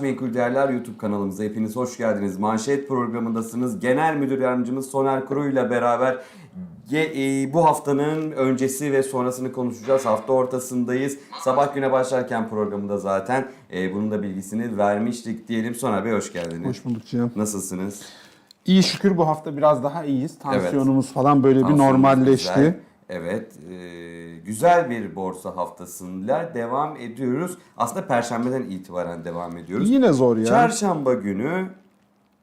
Menkul Değerler YouTube kanalımıza hepiniz hoş geldiniz. Manşet programındasınız. Genel Müdür Yardımcımız Soner Kuru ile beraber e, bu haftanın öncesi ve sonrasını konuşacağız. Hafta ortasındayız. Sabah güne başlarken programında zaten e, bunun da bilgisini vermiştik diyelim. Soner Bey hoş geldiniz. Hoş bulduk Cihan. Nasılsınız? İyi şükür bu hafta biraz daha iyiyiz. Tansiyonumuz falan böyle bir normalleşti. güzel. Evet, e, güzel bir borsa haftasıyla devam ediyoruz. Aslında Perşembeden itibaren devam ediyoruz. Yine zor ya. Çarşamba günü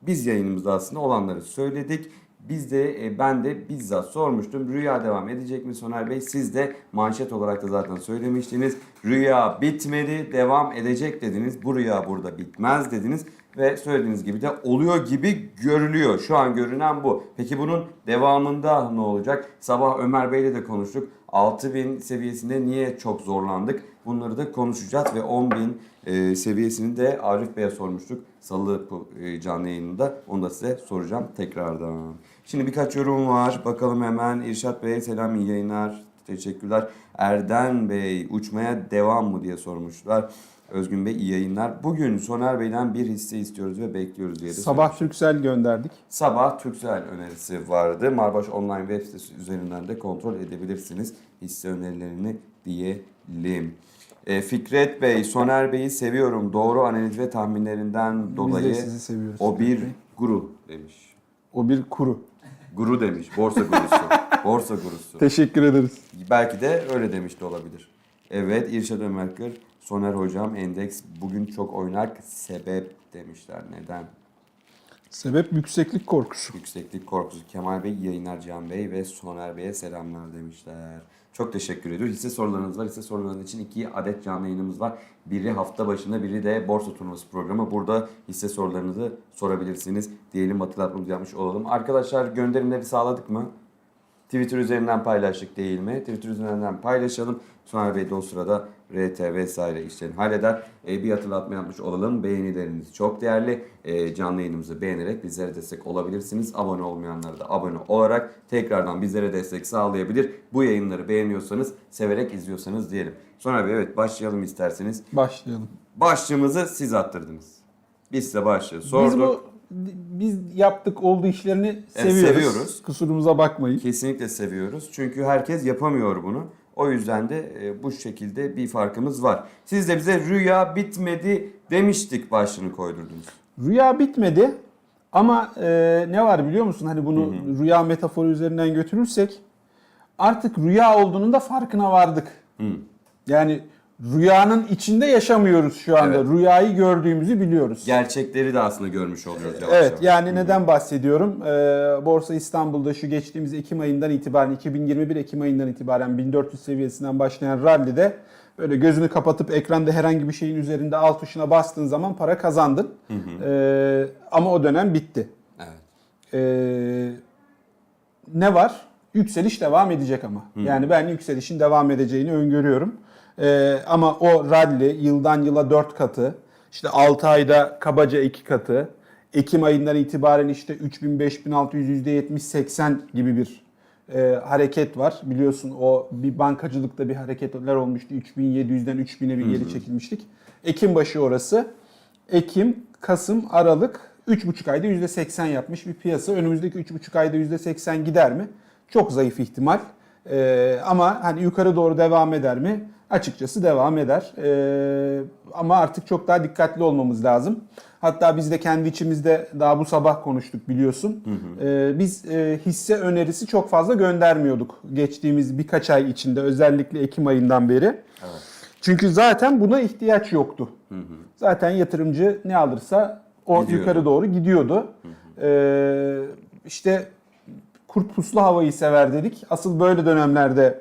biz yayınımızda aslında olanları söyledik. Biz de e, ben de bizzat sormuştum. Rüya devam edecek mi Soner Bey? Siz de manşet olarak da zaten söylemiştiniz. Rüya bitmedi, devam edecek dediniz. Bu rüya burada bitmez dediniz. Ve söylediğiniz gibi de oluyor gibi görülüyor. Şu an görünen bu. Peki bunun devamında ne olacak? Sabah Ömer Bey'le de konuştuk. 6000 seviyesinde niye çok zorlandık? Bunları da konuşacağız ve 10.000 e, seviyesini de Arif Bey'e sormuştuk. Salı e, canlı yayınında. Onu da size soracağım tekrardan. Şimdi birkaç yorum var. Bakalım hemen İrşat Bey selam iyi yayınlar. Teşekkürler. Erden Bey uçmaya devam mı diye sormuşlar. Özgün Bey iyi yayınlar. Bugün Soner Bey'den bir hisse istiyoruz ve bekliyoruz diye de Sabah Türksel gönderdik. Sabah Türksel önerisi vardı. Marbaş Online web sitesi üzerinden de kontrol edebilirsiniz hisse önerilerini diyelim. E, Fikret Bey, Soner Bey'i seviyorum. Doğru analiz ve tahminlerinden dolayı Biz de sizi seviyoruz. o bir Fikret Bey. guru demiş. O bir kuru. Guru demiş. Borsa gurusu. Borsa gurusu. Teşekkür ederiz. Belki de öyle demiş de olabilir. Evet İrşad Ömerkır, Soner Hocam endeks bugün çok oynak sebep demişler. Neden? Sebep yükseklik korkusu. Yükseklik korkusu. Kemal Bey, yayınlar Can Bey ve Soner Bey'e selamlar demişler. Çok teşekkür ediyoruz. Hisse sorularınız var. Hisse sorularınız için iki adet canlı yayınımız var. Biri hafta başında, biri de borsa turnuvası programı. Burada hisse sorularınızı sorabilirsiniz. Diyelim hatırlatmamızı yapmış olalım. Arkadaşlar gönderimleri sağladık mı? Twitter üzerinden paylaştık değil mi? Twitter üzerinden paylaşalım. Soner Bey de o sırada RT vesaire işlerini halleder. E, bir hatırlatma yapmış olalım. Beğenileriniz çok değerli. E, canlı yayınımızı beğenerek bizlere destek olabilirsiniz. Abone olmayanlar da abone olarak tekrardan bizlere destek sağlayabilir. Bu yayınları beğeniyorsanız, severek izliyorsanız diyelim. Soner Bey evet başlayalım isterseniz. Başlayalım. Başlığımızı siz attırdınız. Biz size başlığı sorduk. Biz bu biz yaptık olduğu işlerini seviyoruz. seviyoruz. Kusurumuza bakmayın. Kesinlikle seviyoruz. Çünkü herkes yapamıyor bunu. O yüzden de e, bu şekilde bir farkımız var. Siz de bize rüya bitmedi demiştik başlığını koydurdunuz. Rüya bitmedi ama e, ne var biliyor musun? Hani bunu rüya metaforu üzerinden götürürsek artık rüya olduğunun da farkına vardık. Yani rüyanın içinde yaşamıyoruz şu anda. Evet. Rüyayı gördüğümüzü biliyoruz. Gerçekleri de aslında görmüş oluyoruz yavaş Evet yavaş. yani neden bahsediyorum? Ee, Borsa İstanbul'da şu geçtiğimiz Ekim ayından itibaren 2021 Ekim ayından itibaren 1400 seviyesinden başlayan rally'de böyle gözünü kapatıp ekranda herhangi bir şeyin üzerinde alt tuşuna bastığın zaman para kazandın. Ee, ama o dönem bitti. Evet. Ee, ne var? Yükseliş devam edecek ama. Yani ben yükselişin devam edeceğini öngörüyorum. Ee, ama o rally yıldan yıla 4 katı, işte 6 ayda kabaca 2 katı, Ekim ayından itibaren işte 3000, 5600, %70, 80 gibi bir e, hareket var. Biliyorsun o bir bankacılıkta bir hareketler olmuştu. 3700'den 3000'e bir geri çekilmiştik. Ekim başı orası. Ekim, Kasım, Aralık 3,5 ayda %80 yapmış bir piyasa. Önümüzdeki 3,5 ayda %80 gider mi? Çok zayıf ihtimal. Ee, ama hani yukarı doğru devam eder mi? Açıkçası devam eder. Ee, ama artık çok daha dikkatli olmamız lazım. Hatta biz de kendi içimizde daha bu sabah konuştuk biliyorsun. Ee, biz e, hisse önerisi çok fazla göndermiyorduk geçtiğimiz birkaç ay içinde özellikle Ekim ayından beri. Çünkü zaten buna ihtiyaç yoktu. Zaten yatırımcı ne alırsa o Gidiyordu. yukarı doğru gidiyordu. Ee, işte kurt puslu havayı sever dedik. Asıl böyle dönemlerde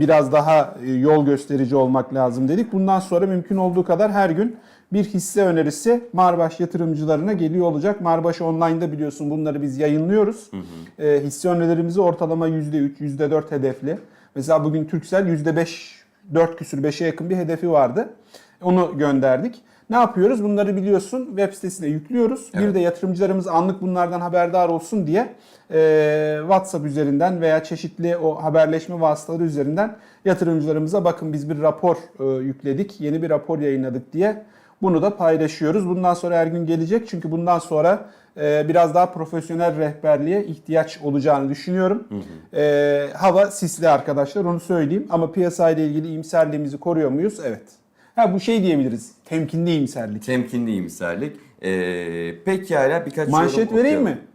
biraz daha e, yol gösterici olmak lazım dedik. Bundan sonra mümkün olduğu kadar her gün bir hisse önerisi Marbaş yatırımcılarına geliyor olacak. Marbaş Online'da biliyorsun bunları biz yayınlıyoruz. E, hisse önerilerimizi ortalama %3, %4 hedefli. Mesela bugün Türksel %5, 4 küsür 5'e yakın bir hedefi vardı. Onu gönderdik. Ne yapıyoruz? Bunları biliyorsun web sitesine yüklüyoruz. Bir Evet. de yatırımcılarımız anlık bunlardan haberdar olsun diye e, WhatsApp üzerinden veya çeşitli o haberleşme vasıtaları üzerinden yatırımcılarımıza bakın biz bir rapor e, yükledik, yeni bir rapor yayınladık diye Bunu da paylaşıyoruz. Bundan sonra her gün gelecek çünkü bundan sonra e, biraz daha profesyonel rehberliğe ihtiyaç olacağını düşünüyorum. E, hava sisli arkadaşlar onu söyleyeyim ama piyasayla ilgili iyimserliğimizi koruyor muyuz? Evet. Ha bu şey diyebiliriz. Temkinli iyimserlik. Temkinli iyimserlik. Ee, pekala birkaç Manşet yorum vereyim okuyalım. mi?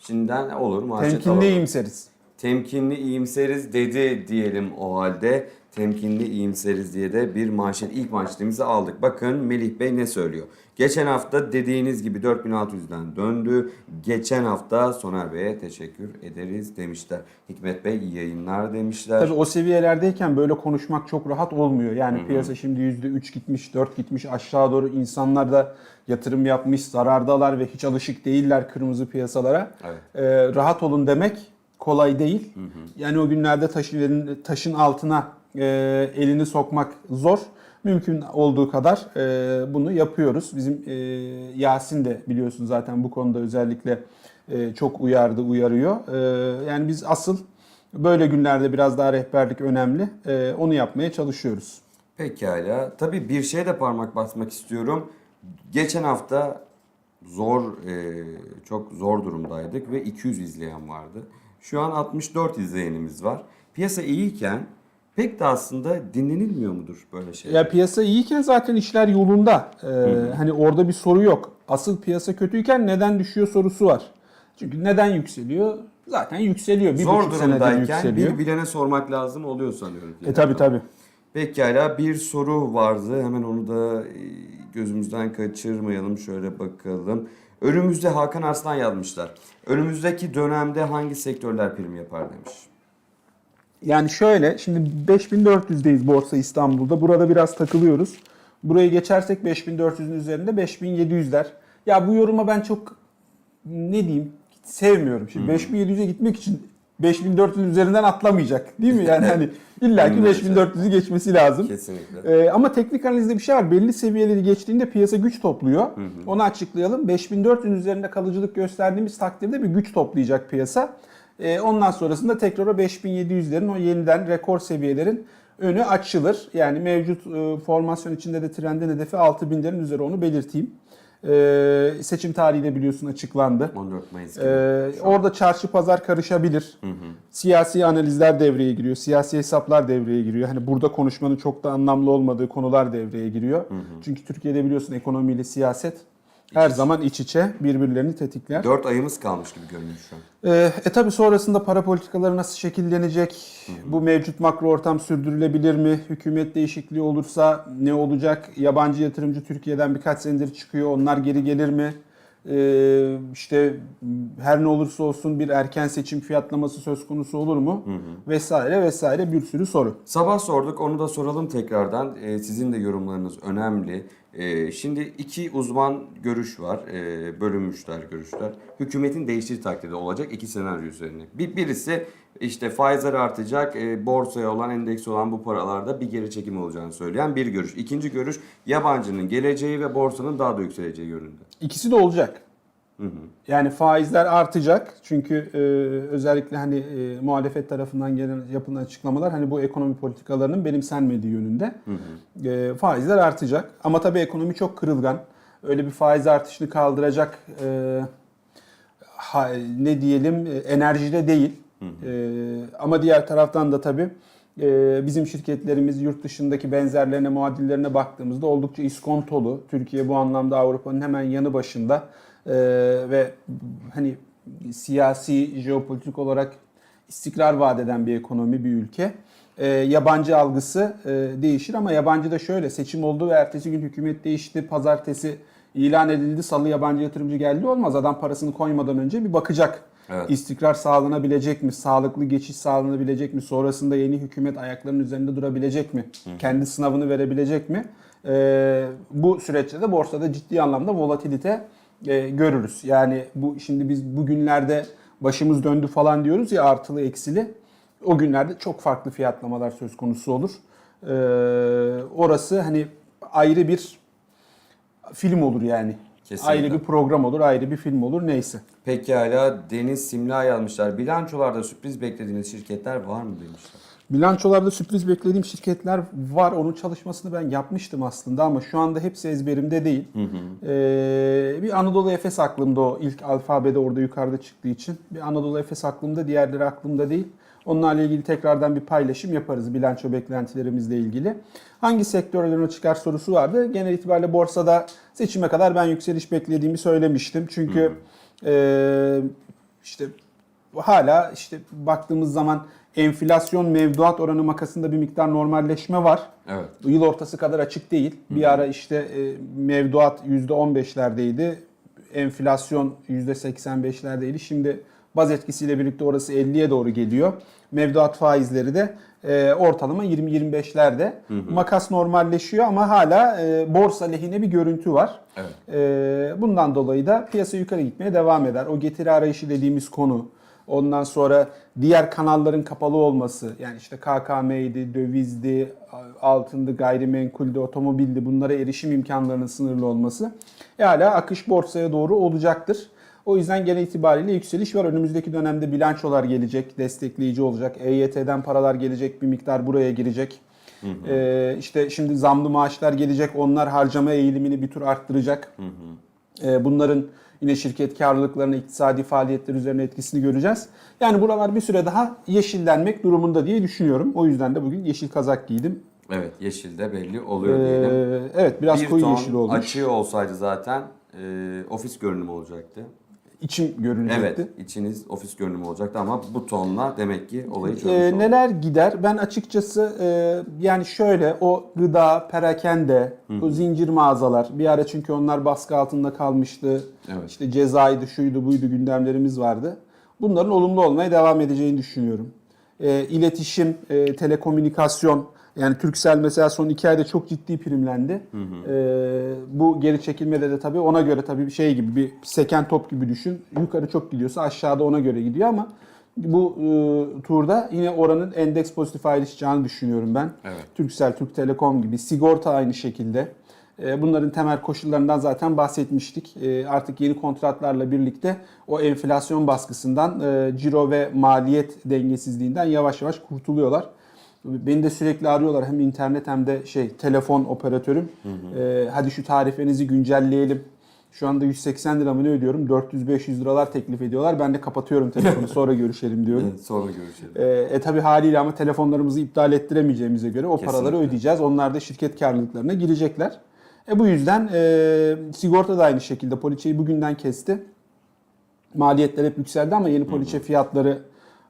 Şimdiden olur manşet Temkinli alalım. iyimseriz. Temkinli iyimseriz dedi diyelim o halde. Temkinli iyimseriz diye de bir manşet ilk manşetimizi aldık. Bakın Melih Bey ne söylüyor? Geçen hafta dediğiniz gibi 4600'den döndü. Geçen hafta Soner Bey'e teşekkür ederiz demişler. Hikmet Bey iyi yayınlar demişler. Tabii o seviyelerdeyken böyle konuşmak çok rahat olmuyor. Yani piyasa şimdi %3 gitmiş, 4 gitmiş aşağı doğru insanlar da yatırım yapmış, zarardalar ve hiç alışık değiller kırmızı piyasalara. Evet. Ee, rahat olun demek kolay değil. Yani o günlerde taşın, taşın altına e, elini sokmak zor. Mümkün olduğu kadar e, bunu yapıyoruz. Bizim e, Yasin de biliyorsun zaten bu konuda özellikle e, çok uyardı, uyarıyor. E, yani biz asıl böyle günlerde biraz daha rehberlik önemli. E, onu yapmaya çalışıyoruz. Pekala. Tabii bir şeye de parmak basmak istiyorum. Geçen hafta zor, e, çok zor durumdaydık ve 200 izleyen vardı. Şu an 64 izleyenimiz var. Piyasa iyiyken pek de aslında dinlenilmiyor mudur böyle şeyler? Ya piyasa iyiyken zaten işler yolunda. Ee, hani orada bir soru yok. Asıl piyasa kötüyken neden düşüyor sorusu var. Çünkü neden yükseliyor? Zaten yükseliyor. Bir Zor durumdayken yükseliyor. bir bilene sormak lazım oluyor sanıyorum. E tabi tabi. Pekala bir soru vardı. Hemen onu da e, gözümüzden kaçırmayalım. Şöyle bakalım. Önümüzde Hakan Arslan yazmışlar. Önümüzdeki dönemde hangi sektörler prim yapar demiş. Yani şöyle şimdi 5400'deyiz Borsa İstanbul'da. Burada biraz takılıyoruz. Burayı geçersek 5400'ün üzerinde 5700'ler. Ya bu yoruma ben çok ne diyeyim sevmiyorum. Şimdi 5700'e gitmek için 5400'ün üzerinden atlamayacak değil mi? Yani hani illaki Aynen öyle. 5400'ü geçmesi lazım. Kesinlikle. Ee, ama teknik analizde bir şey var. Belli seviyeleri geçtiğinde piyasa güç topluyor. Onu açıklayalım. 5400'ün üzerinde kalıcılık gösterdiğimiz takdirde bir güç toplayacak piyasa. Ee, ondan sonrasında tekrar o 5700'lerin o yeniden rekor seviyelerin önü açılır. Yani mevcut e, formasyon içinde de trendin hedefi 6000'lerin üzeri onu belirteyim. Ee, seçim tarihi de biliyorsun açıklandı. 14 Mayıs gibi. Ee, orada çarşı pazar karışabilir. Siyasi analizler devreye giriyor. Siyasi hesaplar devreye giriyor. Hani burada konuşmanın çok da anlamlı olmadığı konular devreye giriyor. Çünkü Türkiye'de biliyorsun ekonomiyle siyaset her zaman iç içe birbirlerini tetikler. 4 ayımız kalmış gibi görünüyor şu an. Ee, e tabi sonrasında para politikaları nasıl şekillenecek? Bu mevcut makro ortam sürdürülebilir mi? Hükümet değişikliği olursa ne olacak? Yabancı yatırımcı Türkiye'den birkaç senedir çıkıyor. Onlar geri gelir mi? Ee, işte her ne olursa olsun bir erken seçim fiyatlaması söz konusu olur mu? Vesaire vesaire bir sürü soru. Sabah sorduk onu da soralım tekrardan. Ee, sizin de yorumlarınız önemli. Ee, şimdi iki uzman görüş var. Ee, bölünmüşler görüşler. Hükümetin değiştiği takdirde olacak iki senaryo üzerine. Bir, birisi işte faizler artacak, e, borsaya olan endeks olan bu paralarda bir geri çekim olacağını söyleyen bir görüş. İkinci görüş yabancının geleceği ve borsanın daha da yükseleceği yönünde. İkisi de olacak. Yani faizler artacak çünkü e, özellikle hani e, muhalefet tarafından gelen yapılan açıklamalar hani bu ekonomi politikalarının benimsenmediği yönünde. E, faizler artacak ama tabii ekonomi çok kırılgan. Öyle bir faiz artışını kaldıracak e, ha- ne diyelim e, enerjide değil. E, ama diğer taraftan da tabii e, bizim şirketlerimiz yurt dışındaki benzerlerine, muadillerine baktığımızda oldukça iskontolu. Türkiye bu anlamda Avrupa'nın hemen yanı başında E, ve hani siyasi, jeopolitik olarak istikrar vaat eden bir ekonomi, bir ülke. E, yabancı algısı e, değişir ama yabancı da şöyle seçim oldu ve ertesi gün hükümet değişti, pazartesi ilan edildi, salı yabancı yatırımcı geldi olmaz. Adam parasını koymadan önce bir bakacak. Evet. İstikrar sağlanabilecek mi? Sağlıklı geçiş sağlanabilecek mi? Sonrasında yeni hükümet ayaklarının üzerinde durabilecek mi? Kendi sınavını verebilecek mi? Ee, bu süreçte de borsada ciddi anlamda volatilite e, görürüz. Yani bu şimdi biz bugünlerde başımız döndü falan diyoruz ya artılı eksili. O günlerde çok farklı fiyatlamalar söz konusu olur. Ee, orası hani ayrı bir film olur yani. Kesinlikle. Ayrı bir program olur, ayrı bir film olur neyse. Pekala Deniz Simla yazmışlar. Bilançolarda sürpriz beklediğiniz şirketler var mı demişler. Bilançolarda sürpriz beklediğim şirketler var. Onun çalışmasını ben yapmıştım aslında ama şu anda hepsi ezberimde değil. Ee, bir Anadolu Efes aklımda o. ilk alfabede orada yukarıda çıktığı için. Bir Anadolu Efes aklımda, diğerleri aklımda değil. Onlarla ilgili tekrardan bir paylaşım yaparız bilanço beklentilerimizle ilgili. Hangi sektörlerine çıkar sorusu vardı. Genel itibariyle borsada seçime kadar ben yükseliş beklediğimi söylemiştim. Çünkü ee, işte hala işte baktığımız zaman enflasyon mevduat oranı makasında bir miktar normalleşme var. Evet. Yıl ortası kadar açık değil. Bir ara işte e, mevduat %15'lerdeydi. Enflasyon %85'lerdeydi. Şimdi baz etkisiyle birlikte orası 50'ye doğru geliyor. Mevduat faizleri de e, ortalama 20-25'lerde. Makas normalleşiyor ama hala e, borsa lehine bir görüntü var. Evet. E, bundan dolayı da piyasa yukarı gitmeye devam eder. O getiri arayışı dediğimiz konu. Ondan sonra diğer kanalların kapalı olması yani işte KKM'ydi, dövizdi, altındı, gayrimenkuldü, otomobildi bunlara erişim imkanlarının sınırlı olması e hala akış borsaya doğru olacaktır. O yüzden genel itibariyle yükseliş var. Önümüzdeki dönemde bilançolar gelecek, destekleyici olacak. EYT'den paralar gelecek, bir miktar buraya girecek. Ee, işte şimdi zamlı maaşlar gelecek, onlar harcama eğilimini bir tur arttıracak. Ee, bunların yine şirket karlılıklarına, iktisadi faaliyetler üzerine etkisini göreceğiz. Yani buralar bir süre daha yeşillenmek durumunda diye düşünüyorum. O yüzden de bugün yeşil kazak giydim. Evet yeşil de belli oluyor diyelim. Ee, evet biraz bir koyu yeşil olmuş. açığı olsaydı zaten e, ofis görünümü olacaktı. İçim görünecekti. Evet içiniz ofis görünümü olacaktı ama bu tonla demek ki olayı çözmüş Ee, olduk. neler gider? Ben açıkçası e, yani şöyle o gıda, perakende, o zincir mağazalar bir ara çünkü onlar baskı altında kalmıştı. Evet. İşte cezaydı, şuydu, buydu gündemlerimiz vardı. Bunların olumlu olmaya devam edeceğini düşünüyorum. E, iletişim, e, telekomünikasyon yani Turkcell mesela son iki ayda çok ciddi primlendi. E, bu geri çekilmede de tabii ona göre tabii bir şey gibi bir seken top gibi düşün. Yukarı çok gidiyorsa aşağıda ona göre gidiyor ama bu e, turda yine oranın endeks pozitif ayrışacağını düşünüyorum ben. Evet. Turkcell, Türk Telekom gibi sigorta aynı şekilde. E, Bunların temel koşullarından zaten bahsetmiştik. E, Artık yeni kontratlarla birlikte o enflasyon baskısından, e, ciro ve maliyet dengesizliğinden yavaş yavaş kurtuluyorlar. Beni de sürekli arıyorlar hem internet hem de şey telefon operatörüm. E, hadi şu tarifenizi güncelleyelim. Şu anda 180 lira mı ne ödüyorum? 400-500 liralar teklif ediyorlar. Ben de kapatıyorum telefonu sonra görüşelim diyorum. Evet, sonra görüşelim. E, e tabi haliyle ama telefonlarımızı iptal ettiremeyeceğimize göre o paraları Kesinlikle. ödeyeceğiz. Onlar da şirket karlılıklarına girecekler. E bu yüzden e, sigorta da aynı şekilde poliçeyi bugünden kesti. Maliyetler hep yükseldi ama yeni poliçe fiyatları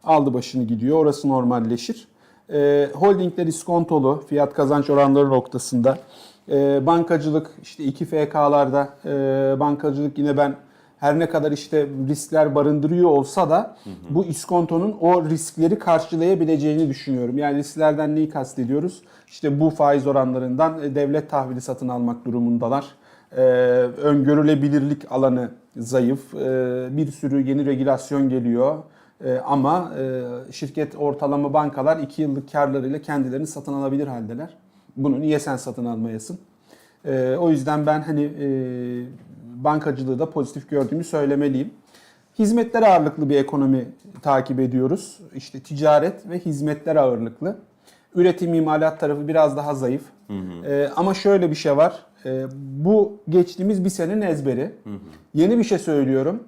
aldı başını gidiyor. Orası normalleşir. E, holdingler iskontolu fiyat kazanç oranları noktasında. E, bankacılık işte 2 FK'larda e, bankacılık yine ben her ne kadar işte riskler barındırıyor olsa da bu iskontonun o riskleri karşılayabileceğini düşünüyorum. Yani risklerden neyi kastediyoruz? İşte bu faiz oranlarından e, devlet tahvili satın almak durumundalar. Ee, öngörülebilirlik alanı zayıf. Ee, bir sürü yeni regülasyon geliyor. Ee, ama e, şirket ortalama bankalar 2 yıllık karlarıyla kendilerini satın alabilir haldeler. Bunu niye sen satın almayasın? Ee, o yüzden ben hani e, bankacılığı da pozitif gördüğümü söylemeliyim. Hizmetler ağırlıklı bir ekonomi takip ediyoruz. İşte ticaret ve hizmetler ağırlıklı. Üretim imalat tarafı biraz daha zayıf. Ee, ama şöyle bir şey var. Ee, bu geçtiğimiz bir senenin ezberi. Yeni bir şey söylüyorum.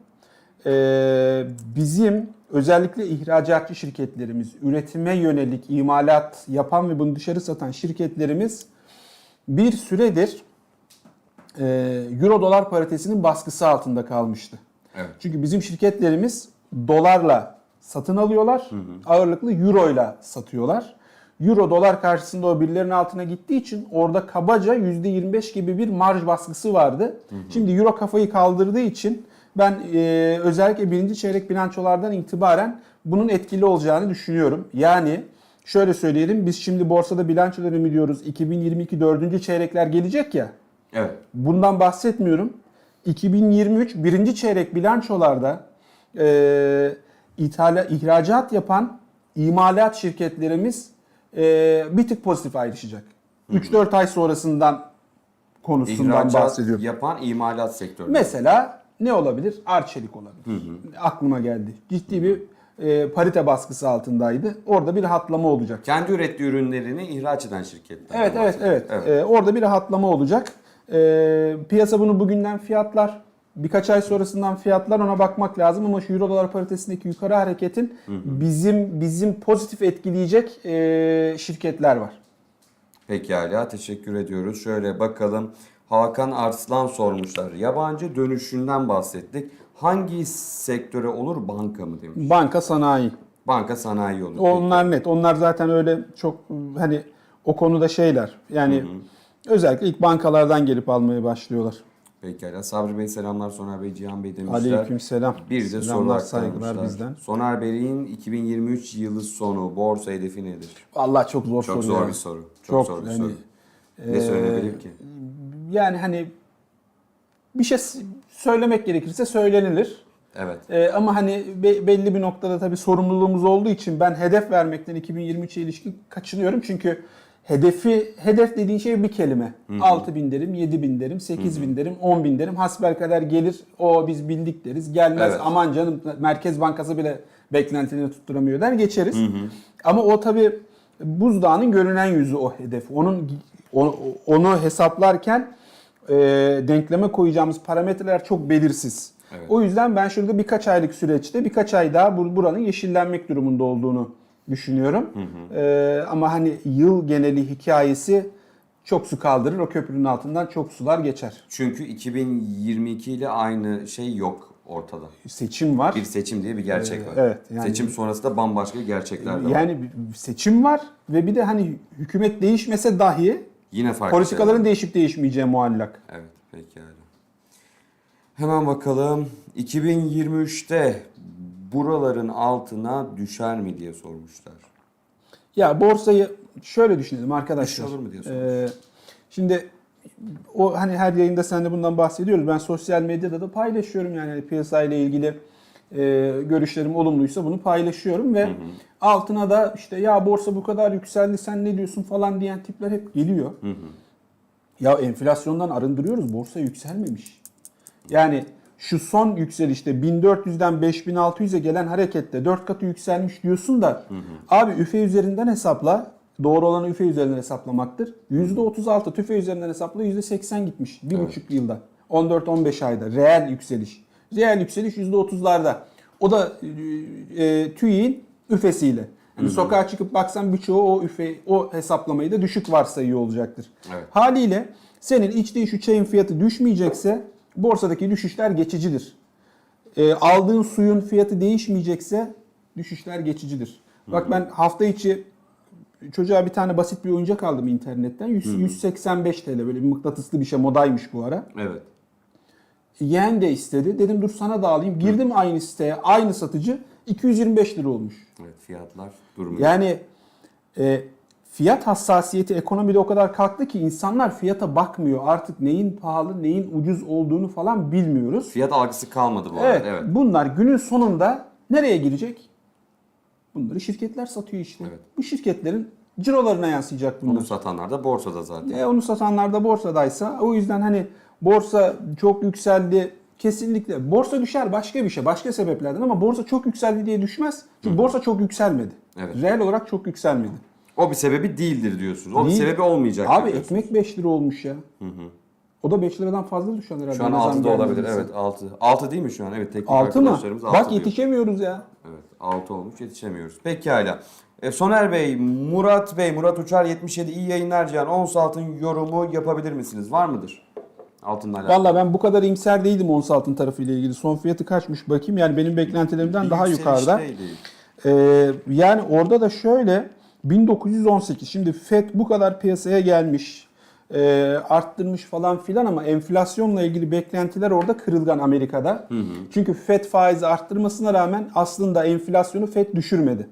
Ee, bizim özellikle ihracatçı şirketlerimiz, üretime yönelik imalat yapan ve bunu dışarı satan şirketlerimiz bir süredir e, euro dolar paritesinin baskısı altında kalmıştı. Evet. Çünkü bizim şirketlerimiz dolarla satın alıyorlar. Ağırlıklı euro ile satıyorlar. Euro dolar karşısında o birlerin altına gittiği için orada kabaca %25 gibi bir marj baskısı vardı. Şimdi euro kafayı kaldırdığı için ben e, özellikle birinci çeyrek bilançolardan itibaren bunun etkili olacağını düşünüyorum. Yani şöyle söyleyelim biz şimdi borsada bilanço dönemi diyoruz. 2022 dördüncü çeyrekler gelecek ya. Evet. Bundan bahsetmiyorum. 2023 birinci çeyrek bilançolarda e, ithala, ihracat yapan imalat şirketlerimiz e, bir tık pozitif ayrışacak. 3-4 ay sonrasından konusundan İhracat bahsediyorum. yapan imalat sektörü. Mesela ne olabilir? Arçelik olabilir. Aklıma geldi. Ciddi bir e, parite baskısı altındaydı. Orada bir rahatlama olacak. Kendi ürettiği ürünlerini ihraç eden şirketler. Evet evet evet. Ee, orada bir rahatlama olacak. Ee, piyasa bunu bugünden fiyatlar. Birkaç ay sonrasından fiyatlar ona bakmak lazım ama şu euro dolar paritesindeki yukarı hareketin bizim bizim pozitif etkileyecek e, şirketler var. Pekala teşekkür ediyoruz. Şöyle bakalım. Hakan Arslan sormuşlar. Yabancı dönüşünden bahsettik. Hangi sektöre olur banka mı demiş. Banka sanayi. Banka sanayi olur. Onlar net. Onlar zaten öyle çok hani o konuda şeyler. Yani özellikle ilk bankalardan gelip almaya başlıyorlar. Pekala. Sabri Bey selamlar. Soner Bey, Cihan Bey demişler. Aleykümselam. Bir de Selamlar, saygılar aktarmışlar. bizden. Soner Bey'in 2023 yılı sonu borsa hedefi nedir? Allah çok zor Çok soru. zor ya. bir soru. Çok, Çok, zor bir yani, soru. Ne Ee, söylenebilir ki? Yani hani bir şey söylemek gerekirse söylenilir. Evet. Ee, ama hani be- belli bir noktada tabii sorumluluğumuz olduğu için ben hedef vermekten 2023'e ilişkin kaçınıyorum. Çünkü hedefi hedef dediğin şey bir kelime. 6 bin derim, 7 bin derim, 8 bin derim, 10 bin derim. Hasbel kadar gelir. O biz bildik deriz. Gelmez Evet. aman canım Merkez Bankası bile beklentilerini tutturamıyor der geçeriz. Ama o tabii buzdağının görünen yüzü o hedef. Onun onu hesaplarken e, denkleme koyacağımız parametreler çok belirsiz. Evet. O yüzden ben şurada birkaç aylık süreçte birkaç ay daha bur- buranın yeşillenmek durumunda olduğunu düşünüyorum. E, ama hani yıl geneli hikayesi çok su kaldırır. O köprünün altından çok sular geçer. Çünkü 2022 ile aynı şey yok ortada. Seçim var. Bir seçim diye bir gerçek Ee, var. evet, yani- seçim sonrası da bambaşka gerçekler de var. Yani seçim var ve bir de hani hükümet değişmese dahi Yine farklı politikaların şeyler. değişip değişmeyeceği muallak. Evet pekala. Hemen bakalım. 2023'te buraların altına düşer mi diye sormuşlar. Ya borsayı şöyle düşünelim arkadaşlar. Olur mu diye Ee, şimdi o hani her yayında sen de bundan bahsediyoruz. Ben sosyal medyada da paylaşıyorum yani hani piyasayla ilgili e, görüşlerim olumluysa bunu paylaşıyorum ve altına da işte ya borsa bu kadar yükseldi sen ne diyorsun falan diyen tipler hep geliyor. Ya enflasyondan arındırıyoruz borsa yükselmemiş. Yani şu son yükselişte 1400'den 5600'e gelen harekette 4 katı yükselmiş diyorsun da abi üfe üzerinden hesapla. Doğru olanı üfe üzerinden hesaplamaktır. %36 tüfe üzerinden hesapla %80 gitmiş. Bir buçuk yılda. 14-15 ayda. Reel yükseliş. Reel yükseliş %30'larda. O da e, e, TÜİ'nin üfesiyle. Yani sokağa çıkıp baksan birçoğu o üfe, o hesaplamayı da düşük varsayıyor olacaktır. Evet. Haliyle senin içtiğin şu çayın fiyatı düşmeyecekse borsadaki düşüşler geçicidir. E, aldığın suyun fiyatı değişmeyecekse düşüşler geçicidir. Bak ben hafta içi çocuğa bir tane basit bir oyuncak aldım internetten. 100, 185 TL böyle bir mıknatıslı bir şey modaymış bu ara. Evet. Yeğen de istedi. Dedim dur sana da alayım. Girdim aynı siteye. Aynı satıcı 225 lira olmuş. Evet fiyatlar durmuyor. Yani e, fiyat hassasiyeti ekonomide o kadar kalktı ki insanlar fiyata bakmıyor. Artık neyin pahalı, neyin ucuz olduğunu falan bilmiyoruz. Fiyat algısı kalmadı bu Evet, arada. Evet. bunlar günün sonunda nereye girecek? Bunları şirketler satıyor işte. Evet. Bu şirketlerin cirolarına yansıyacak bunlar. Onu satanlar da borsada zaten. E, onu satanlar da borsadaysa o yüzden hani borsa çok yükseldi kesinlikle. Borsa düşer başka bir şey, başka sebeplerden ama borsa çok yükseldi diye düşmez. Çünkü borsa çok yükselmedi. Evet. Reel olarak çok yükselmedi. O bir sebebi değildir diyorsunuz. O bir Değil. sebebi olmayacak Abi ekmek 5 lira olmuş ya. O da 5 liradan fazla düşen herhalde. Şu an Ne zam 6'da olabilir. gelmediyse. Evet 6. 6 değil mi şu an? Evet teknik 6 mı? arkadaşlarımız 6 Bak diyor. yetişemiyoruz ya. Evet 6 olmuş yetişemiyoruz. Pekala. E, Soner Bey, Murat Bey, Murat Uçar 77 iyi yayınlar Cihan. 10 altın yorumu yapabilir misiniz? Var mıdır? Altınla alakalı. Valla ben bu kadar imser değildim ons altın tarafıyla ilgili. Son fiyatı kaçmış bakayım. Yani benim beklentilerimden Bir daha yukarıda. Ee, yani orada da şöyle 1918 şimdi FED bu kadar piyasaya gelmiş e, arttırmış falan filan ama enflasyonla ilgili beklentiler orada kırılgan Amerika'da. Çünkü FED faizi arttırmasına rağmen aslında enflasyonu FED düşürmedi.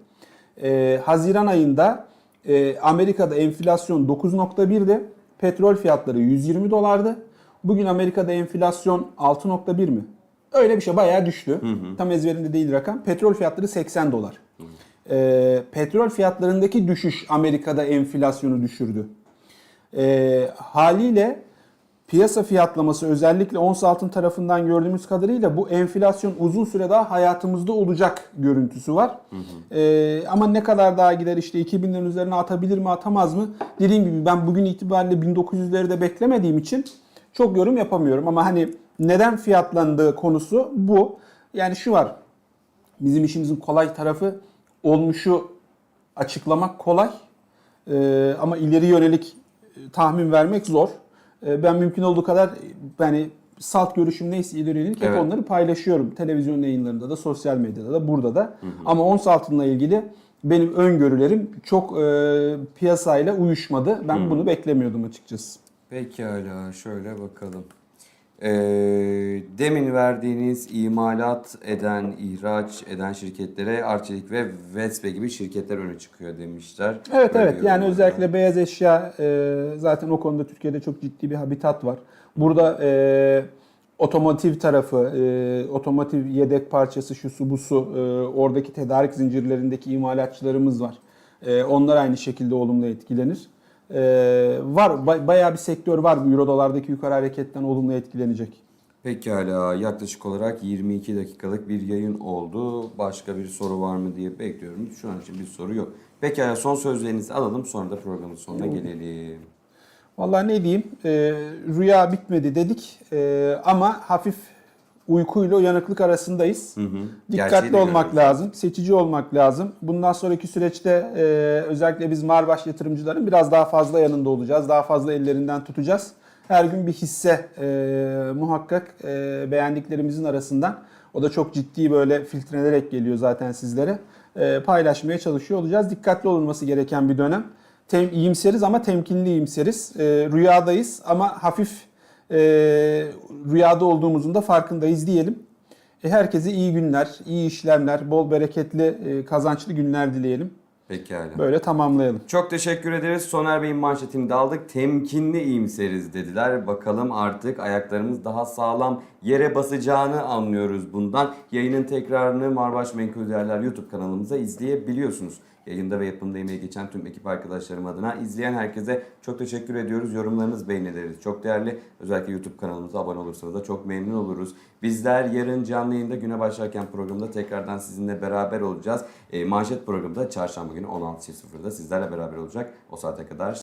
Ee, Haziran ayında e, Amerika'da enflasyon 9.1'di. Petrol fiyatları 120 dolardı. Bugün Amerika'da enflasyon 6.1 mi? Öyle bir şey bayağı düştü. Tam ezberinde değil rakam. Petrol fiyatları 80 dolar. Ee, petrol fiyatlarındaki düşüş Amerika'da enflasyonu düşürdü. Ee, haliyle piyasa fiyatlaması özellikle ons altın tarafından gördüğümüz kadarıyla bu enflasyon uzun süre daha hayatımızda olacak görüntüsü var. Ee, ama ne kadar daha gider işte 2000'lerin üzerine atabilir mi atamaz mı? Dediğim gibi ben bugün itibariyle 1900'leri de beklemediğim için çok yorum yapamıyorum. Ama hani neden fiyatlandığı konusu bu. Yani şu var. Bizim işimizin kolay tarafı olmuşu açıklamak kolay. Ee, ama ileri yönelik e, tahmin vermek zor. Ee, ben mümkün olduğu kadar yani salt görüşüm neyse ileri yönelik hep Evet. onları paylaşıyorum. Televizyon yayınlarında da, sosyal medyada da, burada da. Ama ons altınla ilgili benim öngörülerim çok e, piyasayla uyuşmadı. Ben bunu beklemiyordum açıkçası. Pekala şöyle bakalım. Ee, demin verdiğiniz imalat eden, ihraç eden şirketlere Arçelik ve Vespe gibi şirketler öne çıkıyor demişler. Evet Böyle evet yani özellikle beyaz eşya e, zaten o konuda Türkiye'de çok ciddi bir habitat var. Burada e, otomotiv tarafı, e, otomotiv yedek parçası şusu busu e, oradaki tedarik zincirlerindeki imalatçılarımız var. E, onlar aynı şekilde olumlu etkilenir. E, var ba- bayağı bir sektör var bu euro dolardaki yukarı hareketten olumlu etkilenecek. Pekala yaklaşık olarak 22 dakikalık bir yayın oldu. Başka bir soru var mı diye bekliyorum. Şu an için bir soru yok. Pekala son sözlerinizi alalım sonra da programın sonuna gelelim. Vallahi ne diyeyim, e, rüya bitmedi dedik e, ama hafif uykuyla uyanıklık arasındayız. Hı hı. Dikkatli Gerçeği olmak lazım, seçici olmak lazım. Bundan sonraki süreçte e, özellikle biz Marbaş yatırımcıların biraz daha fazla yanında olacağız, daha fazla ellerinden tutacağız. Her gün bir hisse e, muhakkak e, beğendiklerimizin arasından, o da çok ciddi böyle filtrelerek geliyor zaten sizlere, e, paylaşmaya çalışıyor olacağız. Dikkatli olunması gereken bir dönem. Tem, iyimseriz ama temkinli iyimseriz. E, rüyadayız ama hafif e, rüyada olduğumuzun da farkındayız diyelim. E, herkese iyi günler, iyi işlemler, bol bereketli, e, kazançlı günler dileyelim. Pekala. Böyle tamamlayalım. Çok teşekkür ederiz. Soner Bey'in manşetini de aldık. Temkinli iyimseriz dediler. Bakalım artık ayaklarımız daha sağlam yere basacağını anlıyoruz bundan. Yayının tekrarını Marbaş Menkul Değerler YouTube kanalımıza izleyebiliyorsunuz. Yayında ve yapımda emeği geçen tüm ekip arkadaşlarım adına izleyen herkese çok teşekkür ediyoruz. Yorumlarınız, beğenileriniz çok değerli. Özellikle YouTube kanalımıza abone olursanız da çok memnun oluruz. Bizler yarın canlı yayında güne başlarken programda tekrardan sizinle beraber olacağız. E, manşet programda çarşamba günü 16.00'da sizlerle beraber olacak. O saate kadar